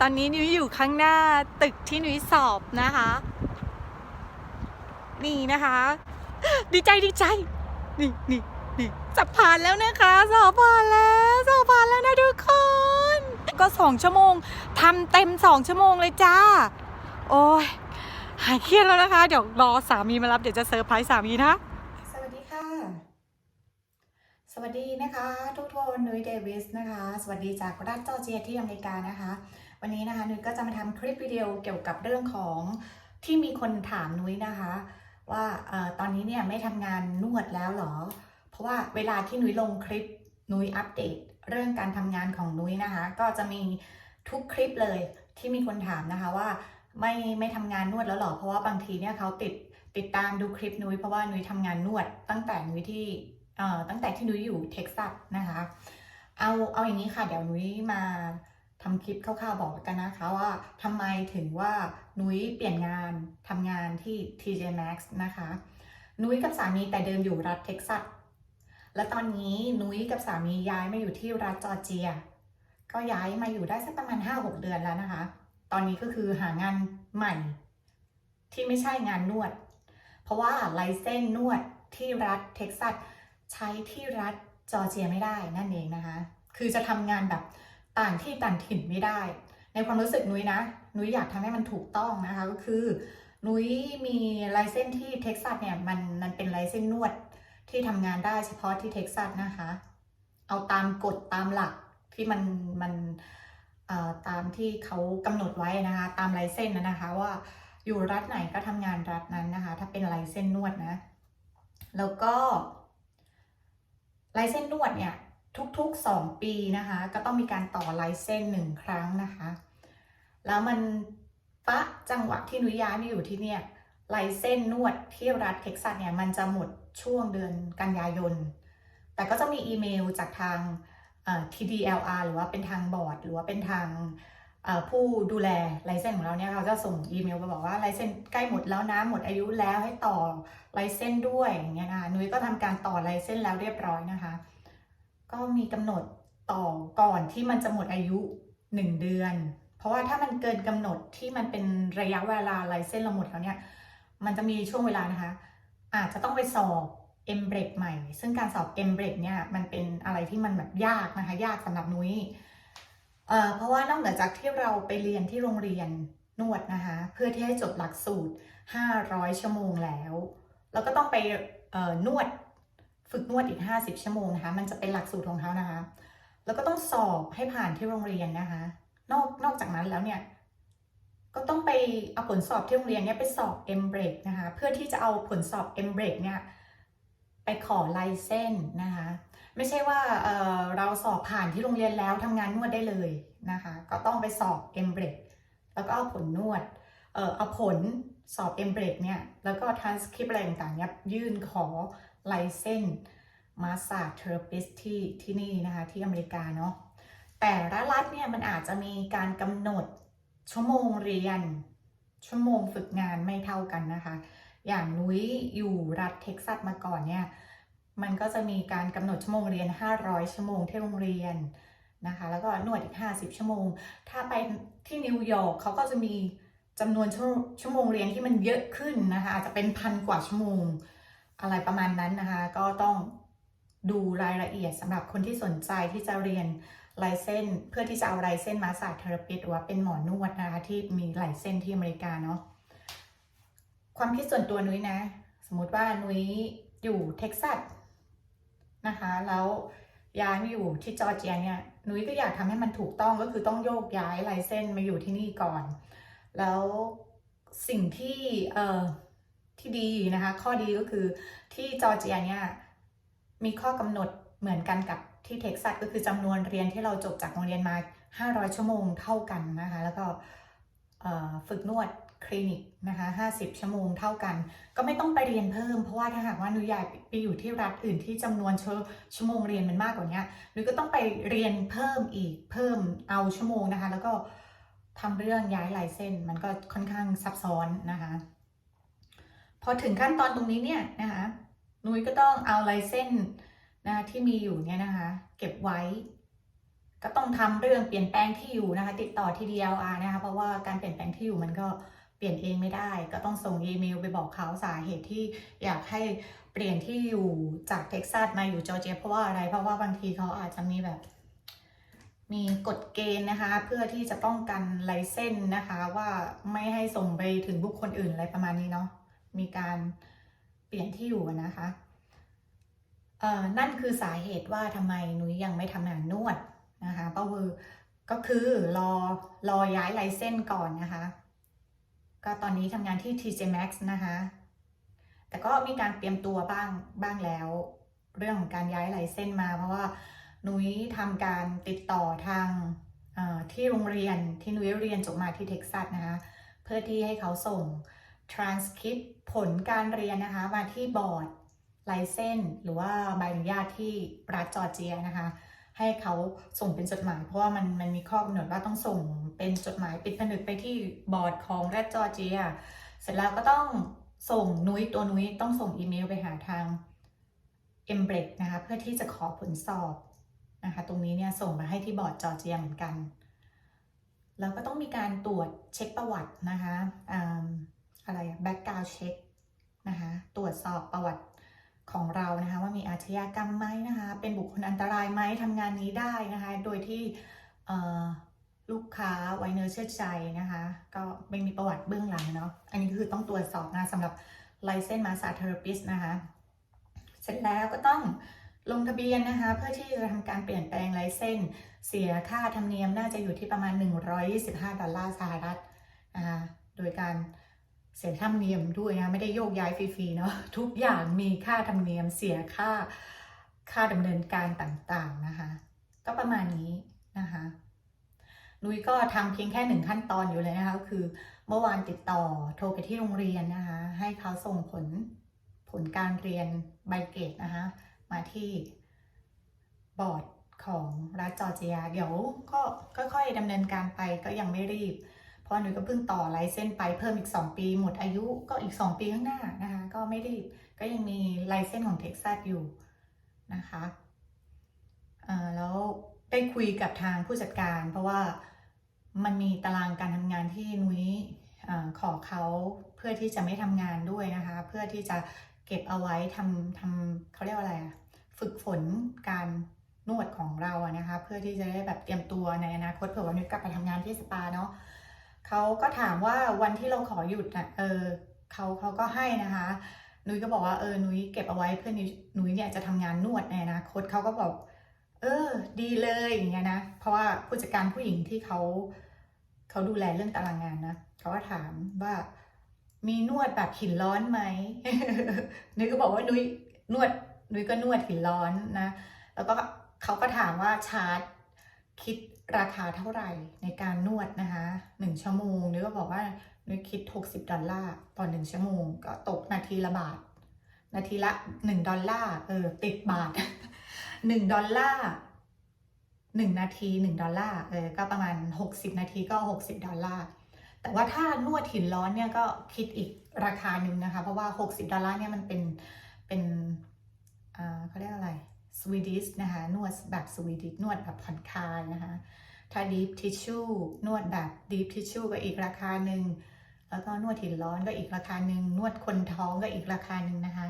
ตอนนี้นุ้ยอยู่ข้างหน้าตึกที่นุ้ยสอบนะคะ นี่นะคะ ดีใจดีใจ นี่นี่นี่จะผ่านแล้วนะคะ สอบผ่านแล้วสอบผ่านแล้วนะทุกคน ก็สองชั่วโมงทำเต็มสองชั่วโมงเลยจ้า โอ้ยหายเครียดแล้วนะคะ เดี๋ยวรอสามีมารับเดี๋ยวจะเซอร์ไพรส์สามีนะ สวัสดีค่ะ สวัสดีนะคะ ทุกคนนุ้ยเดวิสนะคะ สวัสดีจากรัฐจอร์เจียที่อเมริกานะคะ วันนี้นะคะนุ้ยก็จะมาทำคลิปวิดีโอเกี่ยวกับเรื่องของที่มีคนถามนุ้ยนะคะ ว่าออตอนนี้เนี่ยไม่ทำงานนวดแล้วหรอ เพราะว่าเวลาที่นุ้ยลงคลิปนุ้ยอัปเดต เรื่องการทำงานของนุ้ยนะคะ ก็จะมีทุกคลิปเลยที่มีคนถามนะคะว่าไม่ไม่ทำงานนวดแล้วหรอ เพราะว่าบางทีเนี่ยเขาติดติดตามดูคลิปนุ้ยเพราะว่านุ้ยทำงานนวด ตั้งแต่นุ้ยที่ตั้งแต่ที่นุ้ยอยู่เท็กซัสนะคะ เอาเอาอย่างนี้ค่ะเดี๋ยวนุ้ยมา ทำคลิปคร่าวๆบอกกันนะคะว่าทำไมถึงว่านุ้ยเปลี่ยนงานทำงานที่ TJ Maxx นะคะ นุ้ยกับสามีแต่เดิมอยู่รัฐเท็กซัส และตอนนี้นุ้ยกับสามีย้ายมาอยู่ที่รัฐจอร์เจีย ก็ย้ายมาอยู่ได้สักประมาณ 5-6 เดือนแล้วนะคะ ตอนนี้ก็คือหางานใหม่ ที่ไม่ใช่งานนวด เพราะว่าไลเซนส์นวดที่รัฐเท็กซัสใช้ที่รัฐจอร์เจียไม่ได้นั่นเองนะคะ คือจะทำงานแบบ ต่างที่ต่างถิ่นไม่ได้ ในความรู้สึกนุ้ยนะ นุ้ยอยากทำให้มันถูกต้องนะคะก็คือ นุ้ยมีลเซนส์ที่เท็กซัสเนี่ยมันมันเป็นลเซนส์นนวดที่ทำงานได้เฉพาะที่เท็กซัสนะคะ เอาตามกฎตามหลักที่มันมันตามที่เขากำหนดไว้นะคะ ตามลเซนส์นนะคะว่าอยู่รัฐไหนก็ทำงานรัฐนั้นนะคะ ถ้าเป็นลเซนส์นนวดนะ แล้วก็ลเซนส์นวดเนี่ย ทุกๆ 2 ปีนะคะ ก็ต้องมีการต่อไลเซนส์หนึ่งครั้งนะคะ แล้วมันปะจังหวะที่นุ้ยย้ายมาอยู่ที่เนี่ยไลเซนส์นนวดที่รัฐเท็กซัสเนี่ยมันจะหมดช่วงเดือนกันยายน แต่ก็จะมีอีเมลจากทางเอ่อ TDLR หรือว่าเป็นทางบอร์ด หรือว่าเป็นทางผู้ดูแลไลเซนส์ของเราเนี่ยเขาจะส่งอีเมลมาบอกว่าไลเซนใกล้หมดแล้วนะหมดอายุแล้วให้ต่อไลเซนด้วยอย่างเงี้ยนะคะนุ้ยก็ทำการต่อไลเซนแล้วเรียบร้อยนะคะ ก็มีกำหนดต่อก่อนที่มันจะหมดอายุ 1 เดือน เพราะว่าถ้ามันเกินกำหนดที่มันเป็นระยะเวลาไลเซนเราหมดแล้วเนี่ยมันจะมีช่วงเวลานะคะ อาจจะต้องไปสอบ m b r e a k ใหม่ ซึ่งการสอบ m b r e a k เนี่ยมันเป็นอะไรที่มันแบบยากนะคะ ยากสำหรับนุ้ยเอ่อเพราะว่านอกเหนือจากที่เราไปเรียนที่โรงเรียนนวดนะคะ เพื่อที่ให้จบหลักสูตร 500 ชั่วโมงแล้ว แล้วก็ต้องไปเอ่อนวด ฝึกนวดอีก 50 ชั่วโมงนะคะ มันจะเป็นหลักสูตรของเขานะคะ แล้วก็ต้องสอบให้ผ่านที่โรงเรียนนะคะ นอกนอกจากนั้นแล้วเนี่ย ก็ต้องไปเอาผลสอบที่โรงเรียนเนี่ยไปสอบ m b r e a k นะคะ เพื่อที่จะเอาผลสอบ m b r e a k เนี่ยไปขอไลเซนส์นะคะ ไม่ใช่ว่าเเราเราสอบผ่านที่โรงเรียนแล้วทำงานนวดได้เลยนะคะ ก็ต้องไปสอบ m b r e a k แล้วก็เอาผลนวด เออเอาผล สอบ m b r e a k เนี่ย แล้วก็ transcript อะไรต่างๆเนี่ยยื่นขอไลเซนส์มาส a เทอร์ปิสที่ที่นี่นะคะ ที่อเมริกาเนาะแต่ละรัฐเนี่ยมันอาจจะมีการกำหนดชั่วโมงเรียน ชั่วโมงฝึกงานไม่เท่ากันนะคะ อย่างนุ้ยอยู่รัฐเท็กซัสมาก่อนเนี่ย มันก็จะมีการกำหนดชั่วโมงเรียน 500 ชั่วโมงที่โรงเรียนนะคะ แล้วก็นวดอีก 50 ชั่วโมง ถ้าไปที่นิวยอร์กเขาก็จะมี จำนวนชั่วชั่วโมงเรียนที่มันเยอะขึ้นนะคะ อาจจะเป็นพันกว่าชั่วโมง อะไรประมาณนั้นนะคะ ก็ต้องดูรายละเอียดสำหรับคนที่สนใจที่จะเรียนไลเซนเพื่อที่จะเอาไลเซนมาสาเทอราปิสหรือว่าเป็นหมอนวดนะคะที่มีไลเซนที่อเมริกาเนาะความคิดส่วนตัวนุ้ยนะ สมมติว่านุ้ยอยู่เท็กซัสนะคะแล้วย้ายมาอยู่ที่จอร์เจียเนี่ยนุ้ยก็อยากทำให้มันถูกต้องก็คือต้องโยกย้ายไลเซนมาอยู่ที่นี่ก่อน แล้วสิ่งที่เอ่อที่ดีนะคะ ข้อดีก็คือที่จอร์เจียเนี่ยมีข้อกำหนดเหมือนกันกับที่เท็กซัสก็คือจำนวนเรียนที่เราจบจากโรงเรียนมา 500 ชั่วโมงเท่ากันนะคะ แล้วก็ฝึกนวดคลินิกนะคะ50 ชั่วโมงเท่ากัน ก็ไม่ต้องไปเรียนเพิ่ม เพราะว่าถ้าหากว่านุยอยไปอยู่ที่รัฐอื่นที่จำนวนชั่วชั่วโมงเรียนมันมากกว่านี้นุยก็ต้องไปเรียนเพิ่มอีกเพิ่มเอาชั่วโมงนะคะ แล้วก็ ทำเรื่องย้ายลายเส้นมันก็ค่อนข้างซับซ้อนนะคะ พอถึงขั้นตอนตรงนี้เนี่ยนะคะนุ้ยก็ต้องเอาลายเส้นนะะที่มีอยู่เนี่ยนะคะ เก็บไว้ ก็ต้องทำเรื่องเปลี่ยนแปลงที่อยู่นะคะ ติดต่อที่ DLR นะคะเพราะว่าการเปลี่ยนแปลงที่อยู่มันก็เปลี่ยนเองไม่ได้ ก็ต้องส่งอีเมลไปบอกเขาสาเหตุที่อยากให้เปลี่ยนที่อยู่จากเท็กซัสมาอยู่จอร์เจียเพราะว่าอะไรเพราะว่าบางทีเขาอาจจะมีแบบ มีกฎเกณฑ์นะคะ เพื่อที่จะป้องกันไลเส้นนะคะ ว่าไม่ให้ส่งไปถึงบุคคลอื่นอะไรประมาณนี้เนาะมีการเปลี่ยนที่อยู่นะคะเอ่อนั่นคือสาเหตุว่าทำไมนุ้ยยังไม่ทำงานนวดนะคะก็คือก็คือรอรอย้ายไลเส้นก่อนนะคะ ก็ตอนนี้ทำงานที่ TJ Maxx นะคะ แต่ก็มีการเตรียมตัวบ้างบ้างแล้ว เรื่องของการย้ายไลเส้นมาเพราะว่า นุ้ยทำการติดต่อทางที่โรงเรียนที่นุ้ยเรียนจบมาที่เท็กซัสนะคะเพื่อที่ให้เขาส่ง transcript ผลการเรียนนะคะมาที่บอร์ดไลเซนหรือว่าใบอนุญาตที่รัฐจอร์เจียนะคะ ให้เขาส่งเป็นจดหมาย เพราะว่ามันมันมีข้อกำหนดว่าต้องส่งเป็นจดหมายปิดผนึกไปที่บอร์ดของรัฐจอร์เจีย เสร็จแล้วก็ต้องส่งนุ้ยตัวนุ้ยต้องส่งอีเมลไปหาทาง e m b r e นะคะเพื่อที่จะขอผลสอบ นะคะตรงนี้เนี่ยส่งมาให้ที่บอร์ดจอร์เจียเหมือนกัน แล้วก็ต้องมีการตรวจเช็คประวัตินะคะอะไรแบ็กกราวเช็คนะคะตรวจสอบประวัติของเรานะคะว่ามีอาชญากรรมไหมนะคะเป็นบุคคลอันตรายไหมทำงานนี้ได้นะคะโดยที่ลูกค้าไวเนื้อเชื่อใจนะคะก็ไม่มีประวัติเบื้องหลังเนาะอันนี้คือต้องตรวจสอบนะสำหรับ License Massage Therapist นะคะเสร็จแล้วก็ต้อง ลงทะเบียนนะคะ เพื่อที่จะทำการเปลี่ยนแปลงไลเซนเสียค่าธรรมเนียมน่าจะอยู่ที่ประมาณ 125 ดอลลาร์สหรัฐนะคะโดยการเสียค่าธรรมเนียมด้วยนะไม่ได้โยกย้ายฟรีๆเนาะทุกอย่างมีค่าธรรมเนียมเสียค่าค่าดำเนินการต่างๆนะคะ ก็ประมาณนี้นะคะนุ้ยก็ทำเพียงแค่หนึ่งขั้นตอนอยู่เลยนะคะก็คือเมื่อวานติดต่อโทรไปที่โรงเรียนนะคะ ให้เขาส่งผลผลการเรียนใบเกรดนะคะ มาที่บอร์ดของรัฐจอร์เจีย เดี๋ยวก็ค่อยๆดำเนินการไปก็ยังไม่รีบ เพราะหนูก็เพิ่งต่อไลเซนส์ไปเพิ่มอีก 2 ปีหมดอายุก็อีก 2 ปีข้างหน้านะคะ ก็ไม่รีบก็ยังมีไลเซนส์ของเท็กซัสอยู่นะคะแล้วได้คุยกับทางผู้จัดการ เพราะว่ามันมีตารางการทำงานที่นุ้ยอขอเขาเพื่อที่จะไม่ทำงานด้วยนะคะ เพื่อที่จะ เก็บเอาไว้ทำทำเขาเรียกว่าอะไรอะฝึกฝนการนวดของเราอะนะคะ เพื่อที่จะได้แบบเตรียมตัวในอนาคตเผื่อวันนี้กลับไปทำงานที่สปาเนาะเขาก็ถามว่าวันที่เราขอหยุดอะเออเขาเขาก็ให้นะคะนุ้ยก็บอกว่าเออนุ้ยเก็บเอาไว้เพื่อนุ้ยนุ้ยเนี่ยจะทำงานนวดในอนาคตเขาก็บอก เออ ดีเลยอย่างเงี้ยนะเพราะว่าผู้จัดการผู้หญิงที่เขาเขาดูแลเรื่องตารางงานนะเขาก็ถามว่า มีนวดแบบหินร้อนไหมนุ้ยก็บอกว่านุ้ยนวดนุ้ยก็นวดหินร้อนนะ แล้วก็เขาก็ถามว่าชาร์จคิดราคาเท่าไหร่ในการนวดนะคะหนึ่งชั่วโมงนุ้ยก็บอกว่านุ้ยคิด 60 ดอลลาร์ต่อหนึ่งชั่วโมง ก็ตกนาทีละบาท นาทีละหนึ่งดอลลาร์เออติดบาทหนึ่งดอลลาร์หนึ่งนาทีหนึ่งดอลลาร์เออก็ประมาณหกสิบนาทีก็หกสิบดอลลาร์ แต่ว่าถ้านวดหินร้อนเนี่ยก็คิดอีกราคาหนึ่งนะคะ เพราะว่าหกสิบดอลลาร์เนี่ยมันเป็นเป็นเขาเรียกอะไรสวีดิชนะคะ นวดแบบสวีดิชนวดแบบผ่อนคลายนะคะ ถ้าดีฟทิชชู่นวดแบบดีฟทิชชู่ก็อีกราคาหนึ่งแล้วก็นวดหินร้อนก็อีกราคาหนึ่งนวดคนท้องก็อีกราคาหนึ่งนะคะ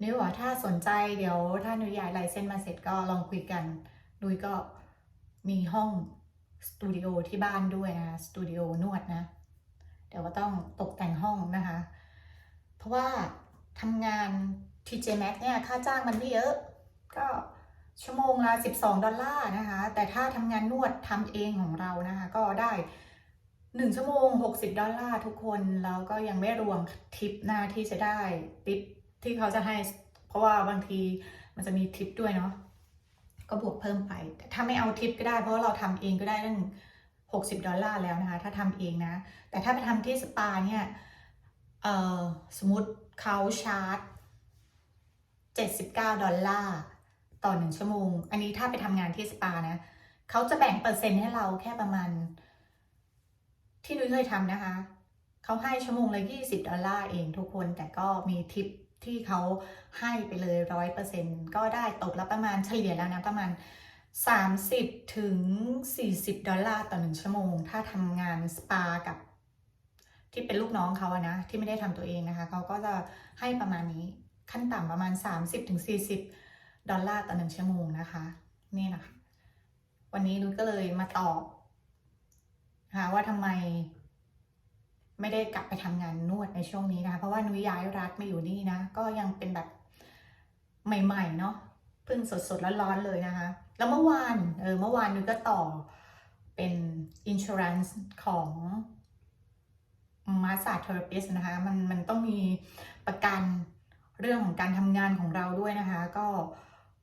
นุ้ยว่าถ้าสนใจเดี๋ยวถ้านุ้ยย้ายไลเซนส์มาเสร็จก็ลองคุยกันนุ้ยก็มีห้องสตูดิโอที่บ้านด้วยนะสตูดิโอนวดนะ เดี๋ยวก็ต้องตกแต่งห้องนะคะ เพราะว่าทำงาน TJ Max เนี่ยค่าจ้างมันไม่เยอะ ก็ชั่วโมงละ 12 ดอลลาร์นะคะ แต่ถ้าทำงานนวดทำเองของเรานะคะ ก็ได้ 1 ชั่วโมง 60 ดอลลาร์ทุกคนแล้วก็ยังไม่รวมทิปหน้าที่จะได้ทิปที่เขาจะให้ เพราะว่าบางทีมันจะมีทิปด้วยเนาะก็บวกเพิ่มไป แต่ถ้าไม่เอาทิปก็ได้เพราะาเราทำเองก็ได้ตั้ง 60 ดอลลาร์แล้วนะคะ ถ้าทำเองนะ แต่ถ้าไปทำที่สปาเนี่ยสมมติเขาชาร์จ 79 ดอลลาร์ต่อหนึ่งชั่วโมง อันนี้ถ้าไปทำงานที่สปานะ เขาจะแบ่งเปอร์เซ็นต์ให้เราแค่ประมาณ ที่นุ้ยเคยทำนะคะ เขาให้ชั่วโมงละ20 ดอลลาร์เองทุกคน แต่ก็มีทิปที่เขาให้ไปเลยร้อยเปอร์เซ็นก็ได้ตกละประมาณเฉลี่ยแล้วนะประมาณ 30 ถึง 40 ดอลลาร์ต่อหนึ่งชั่วโมง ถ้าทำงานสปากับ ที่เป็นลูกน้องเขาอะนะ ที่ไม่ได้ทำตัวเองนะคะ เขาก็จะให้ประมาณนี้ขั้นต่ำประมาณ 30ถึง40 ดอลลาร์ต่อหนึ่งชั่วโมงนะคะ นี่นะคะ วันนี้นุ้ยก็เลยมาตอบนะคะว่าทำไมไม่ได้กลับไปทำงานนวดในช่วงนี้นะคะเพราะว่านุ้ยย้ายรัฐมาอยู่นี่นะ ก็ยังเป็นแบบใหม่ๆเนาะเพิ่งสดๆร้อนๆเลยนะคะ แล้วเมื่อวานเออเมื่อวานนุ้ยก็ต่อเป็น insurance ของมาส a เทอราปิสนะคะ มันมันต้องมีประกันเรื่องของการทำงานของเราด้วยนะคะ ก็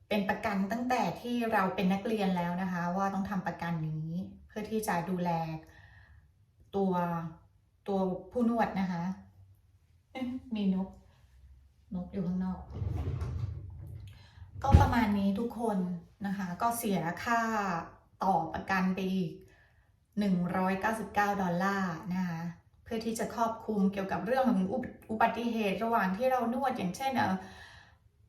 เป็นประกันตั้งแต่ที่เราเป็นนักเรียนแล้วนะคะ ว่าต้องทำประกันนี้ เพื่อที่จะดูแลตัวตัวผู้นวดนะคะ มีนก นกอยู่ข้างนอก ก็ประมาณนี้ทุกคน นะคะ ก็เสียค่าต่อประกันไปอีก 199 ดอลลาร์นะคะเพื่อที่จะครอบคลุมเกี่ยวกับเรื่องของอุบอุบัติเหตุระหว่างที่เรานวดอย่างเช่น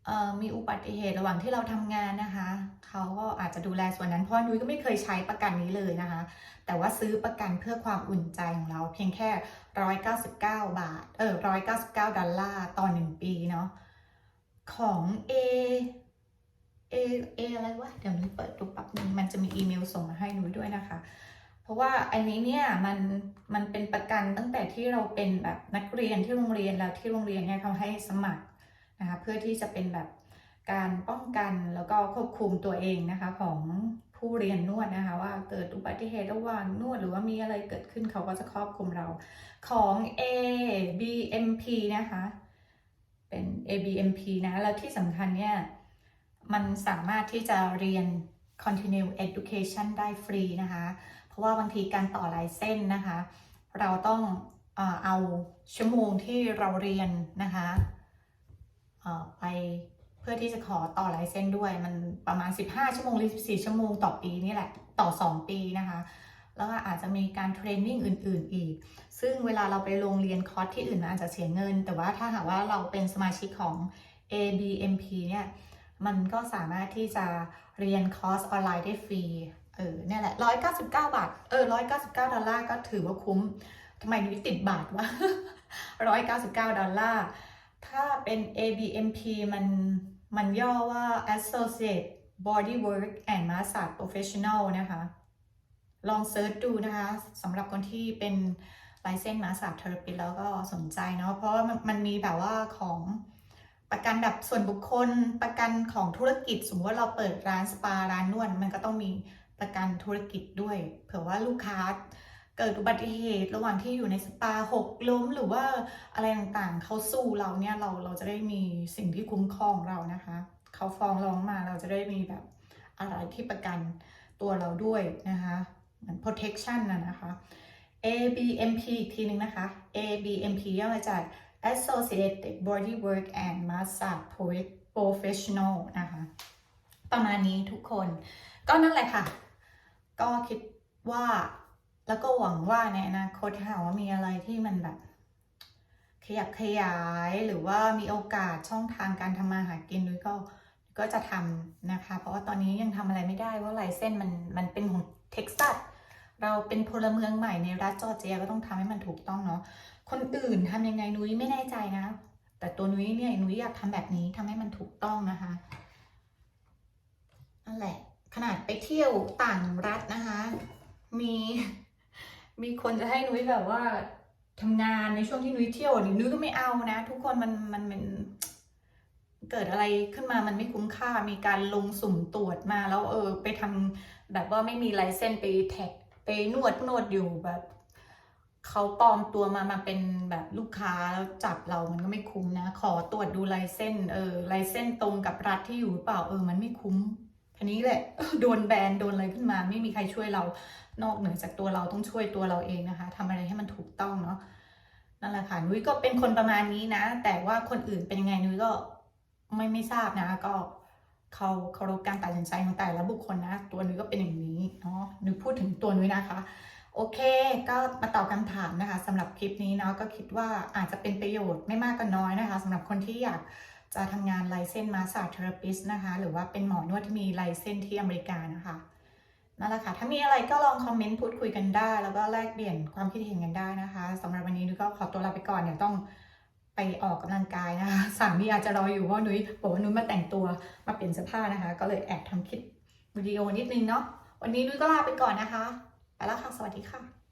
เออมีอุบัติเหตุระหว่างที่เราทำงานนะคะเขาก็อาจจะดูแลส่วนนั้นเพราะนุ้ยก็ไม่เคยใช้ประกันนี้เลยนะคะ แต่ว่าซื้อประกันเพื่อความอุ่นใจของเราเพียงแค่ 199 บาท เออ199 ดอลลาร์ต่อ 1 ปีเนาะของ A A A ออะไรวะเดี๋ยวนุ้เปิดดูแป๊บนึงมันจะมีอีเมลส่งมาให้หนุ้ยด้วยนะคะ เพราะว่าอันนี้เนี่ยมันมันเป็นประกันตั้งแต่ที่เราเป็นแบบนักเรียนที่โรงเรียนแล้วที่โรงเรียนเนี่ยเขาให้สมัครนะคะเพื่อที่จะเป็นแบบการป้องกันแล้วก็ควบคุมตัวเองนะคะของผู้เรียนนวดนะคะ ว่าเกิดอุบัติเหตุระหว่างนวดหรือว่ามีอะไรเกิดขึ้นเขาก็จะครอบคลุมเราของ A B M P นะคะ เป็น A B M P นะ แล้วที่สำคัญเนี่ย มันสามารถที่จะเรียน continue education ได้ฟรีนะคะ เพราะว่าบางทีการต่อลายเส้นนะคะ เราต้องเอาชั่วโมงที่เราเรียนนะคะไปเพื่อที่จะขอต่อลายเส้นด้วย มันประมาณ 15 ชั่วโมงหรือ 14 ชั่วโมงต่อปีนี่แหละต่อ 2 ปีนะคะ แล้วก็อาจจะมีการเทรนนิ่งอื่น ๆ อีก ซึ่งเวลาเราไปโรงเรียนคอร์สที่อื่นมันอาจจะเสียเงิน แต่ว่าถ้าหากว่าเราเป็นสมาชิกของ ABMP เนี่ย มันก็สามารถที่จะเรียนคอร์สออนไลน์ได้ฟรี เออเนี่ยแหละร้อยเก้าสิบเก้าบาท เออร้อยเก้าสิบเก้าดอลลาร์ก็ถือว่าคุ้มทำไมนุ้ยติดบาทวะร้อยเก้าสิบเก้าดอลลาร์ ถ้าเป็น ABMP มันมันย่อว่า Associate Bodywork and Massage Professional นะคะ ลองเซิร์ชดูนะคะสำหรับคนที่เป็นไลเซนมาส a เทอราปิแล้วก็สนใจเนาะเพราะว่ามันมีแบบว่าของ ประกันแบบส่วนบุคคล ประกันของธุรกิจ สมมติว่าเราเปิดร้านสปาร้านนวดมันก็ต้องมีประกันธุรกิจด้วย เผื่อว่าลูกค้าเกิดอุบัติเหตุระหว่างที่อยู่ในสปาหกล้มหรือว่าอะไรต่างๆ เขาสู้เราเนี่ยเราเราจะได้มีสิ่งที่คุ้มครองเรานะคะ เขาฟ้องร้องมาเราจะได้มีแบบอะไรที่ประกันตัวเราด้วยนะคะเหมือน protection นะนะคะ ABMP อีกทีหนึงนะคะ ABMP ย่อมาจาก Associated Bodywork and Massage Professional นะคะ ประมาณนี้ทุกคน ก็นั่นแหละค่ะ ก็คิดว่าแล้วก็หวังว่าในอนาคตถ้าหากว่ามีอะไรที่มันแบบ ขยับขยายหรือว่ามีโอกาสช่องทางการทำมาหากินด้วยก็ก็จะทำนะคะ เพราะว่าตอนนี้ยังทำอะไรไม่ได้เพราะลายเส้นมันมันเป็นของเท็กซัสเราเป็นพลเมืองใหม่ในรัฐจอร์เจียก็ต้องทำให้มันถูกต้องเนาะ คนอื่นทำยังไงนุ้ยไม่แน่ใจนะ แต่ตัวนุ้ยเนี่ยนุ้ยอยากทำแบบนี้ทำให้มันถูกต้องนะคะนั่นแหละ ขนาดไปเที่ยวต่างรัฐนะคะ มีมีคนจะให้นุ้ยแบบว่าทำงานในช่วงที่นุ้ยเที่ยวนี่นุ้ยก็ไม่เอานะ ทุกคนมันมันเป็นเกิดอะไรขึ้นมามันไม่คุ้มค่ามีการลงสุ่มตรวจมาแล้วเออ ไปทำแบบว่าไม่มีไลเซนส์ไปแท็กไปนวดนวดอยู่แบบ เขาปลอมตัวมามาเป็นแบบลูกค้าแล้วจับเรามันก็ไม่คุ้มนะ ขอตรวจดูลเซนส์เออลเซนส์ตรงกับรัฐที่อยู่หรือเปล่าเออ มันไม่คุ้มอันนี้แหละโดนแบนโดนอะไรขึ้นมา ไม่มีใครช่วยเรานอกเหนือจากตัวเราต้องช่วยตัวเราเองนะคะทำอะไรให้มันถูกต้องเนาะนั่นแหละค่ะนุ้ยก็เป็นคนประมาณนี้นะ แต่ว่าคนอื่นเป็นยังไงนุ้ยก็ไม่ไม่ทราบนะ ก็เขาเคารพการตัดสินใจของแต่ละบุคคลนะ ตัวนุ้ยก็เป็นอย่างนี้เนาะนุ้ยพูดถึงตัวนุ้ยนะคะ โอเค ก็มาตอบคำถามนะคะสำหรับคลิปนี้เนาะก็คิดว่าอาจจะเป็นประโยชน์ไม่มากก็น้อยนะคะสำหรับคนที่อยากจะทำงานไลเซนมาสาเทอราปิสนะคะ หรือว่าเป็นหมอนวดที่มีไลเซนที่อเมริกานะคะนั่นแหละค่ะ ถ้ามีอะไรก็ลองคอมเมนต์พูดคุยกันได้ แล้วก็แลกเปลี่ยนความคิดเห็นกันได้นะคะสำหรับวันนี้นุ้ยก็ขอตัวลาไปก่อนเดี๋ยวต้องไปออกกำลังกายนะคะสามีอาจจะรออยู่เพราะนุ้ยบอกว่านุ้ยมาแต่งตัวมาเปลี่ยนเสื้อผ้านะคะ ก็เลยแอบทำคลิปวิดีโอนิดนึงเนาะวันนี้นุ้ยก็ลาไปก่อนนะคะ ไปแล้วค่ะ สวัสดีค่ะ